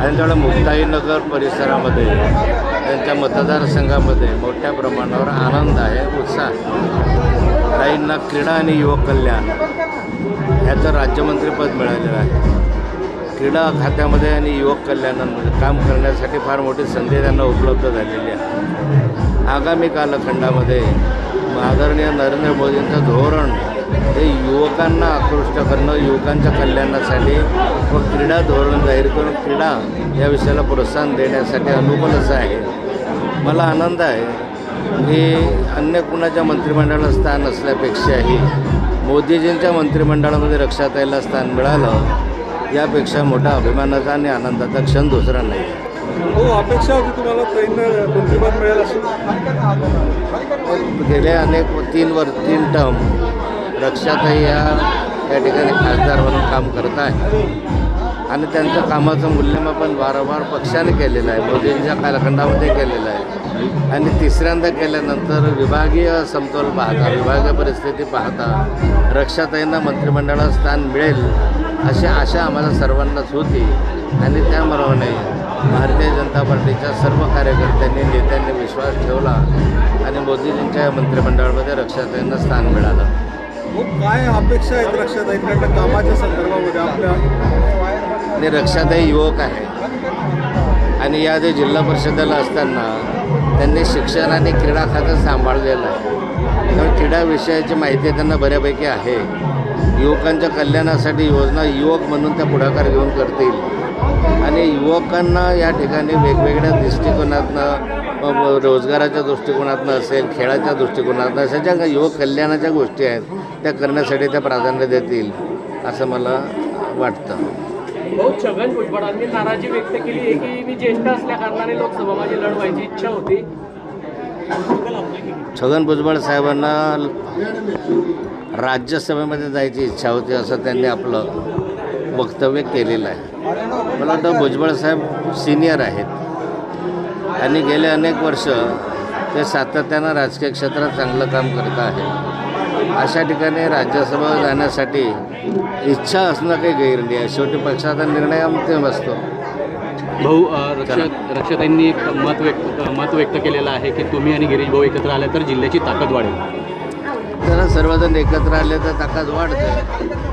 आणि त्यामुळे मुक्ताईनगर परिसरामध्ये त्यांच्या मतदारसंघामध्ये मोठ्या प्रमाणावर आनंद आहे उत्साह काहींना क्रीडा आणि युवक कल्याण ह्याचं राज्यमंत्रीपद मिळालेलं आहे. क्रीडा खात्यामध्ये आणि युवक कल्याणामध्ये काम करण्यासाठी फार मोठी संधी त्यांना उपलब्ध झालेली आहे. आगामी कालखंडामध्ये आदरणीय नरेंद्र मोदींचं धोरण हे युवकांना आकृष्ट करणं युवकांच्या कल्याणासाठी व क्रीडा धोरण जाहीर करून क्रीडा या विषयाला प्रोत्साहन देण्यासाठी अनुकूल असं आहे. मला आनंद आहे. की अन्य कुणाच्या मंत्रिमंडळाला स्थान असल्यापेक्षाही मोदीजींच्या मंत्रिमंडळामध्ये रक्षाताईला स्थान मिळालं यापेक्षा मोठा अभिमानाचा आणि आनंदाचा क्षण दुसरा नाही. हो अपेक्षा होती तुम्हाला. मंत्रिपद मिळेल अशी गेले अनेक तीन वर तीन टर्म रक्षाताई या या ठिकाणी खासदार म्हणून काम करत आहे. आणि त्यांचं कामाचं मूल्यमापन वारंवार पक्षाने केलेलं आहे. मोदींच्या कालखंडामध्ये केलेलं आहे. आणि तिसऱ्यांदा केल्यानंतर विभागीय समतोल पाहता विभागीय परिस्थिती पाहता रक्षाताईंना मंत्रिमंडळात स्थान मिळेल अशी आशा आम्हाला सर्वांनाच होती. आणि त्याप्रमाणे भारतीय जनता पार्टीच्या सर्व कार्यकर्त्यांनी नेत्यांनी विश्वास ठेवला आणि मोदीजींच्या मंत्रिमंडळामध्ये रक्षाताईंना स्थान मिळालं. काय अपेक्षा आहेत रक्षाताईंकडनं कामाच्या संदर्भामध्ये आपल्या आणि रक्षाताई युवक आहे. आणि या जे जिल्हा परिषदेला असताना त्यांनी शिक्षण आणि क्रीडा खातं सांभाळलेलं आहे. त्यामुळे क्रीडा विषयाची माहिती त्यांना बऱ्यापैकी आहे. युवकांच्या कल्याणासाठी योजना युवक म्हणून त्या पुढाकार घेऊन करतील. आणि युवकांना या ठिकाणी वेगवेगळ्या दृष्टिकोनातनं रोजगाराच्या दृष्टिकोनातनं असेल खेळाच्या दृष्टिकोनातनं अशा ज्या युवक कल्याणाच्या गोष्टी आहेत त्या करण्यासाठी त्या प्राधान्य देतील असं मला वाटतं. भाऊ छगन भुजबळांनी नाराजी व्यक्त केली आहे की मी ज्येष्ठ असल्या कारणाने लोकसभा माझी लढवायची इच्छा होती. छगन भुजबळ साहेबांना राज्यसभेमध्ये जायची इच्छा होती असं त्यांनी आपलं वक्तव्य केलेलं आहे. मला वाटतं भुजबळ साहेब सिनियर आहेत. आणि गेले अनेक वर्ष ते सातत्यानं राजकीय क्षेत्रात चांगलं काम करत आहे अशा ठिकाणी राज्यसभा जाण्यासाठी इच्छा असणं काही गैर नाही. आहे शेवटी पक्षाचा निर्णय अंतिम असतो. भाऊ अ, रक्षा रक्षाताईंनी एक मत व्यक्त मत व्यक्त केलेलं आहे की तुम्ही आणि गिरीश भाऊ एकत्र आले तर जिल्ह्याची ताकद वाढेल. जरा सर्वजण एकत्र आले तर ताकद वाढते.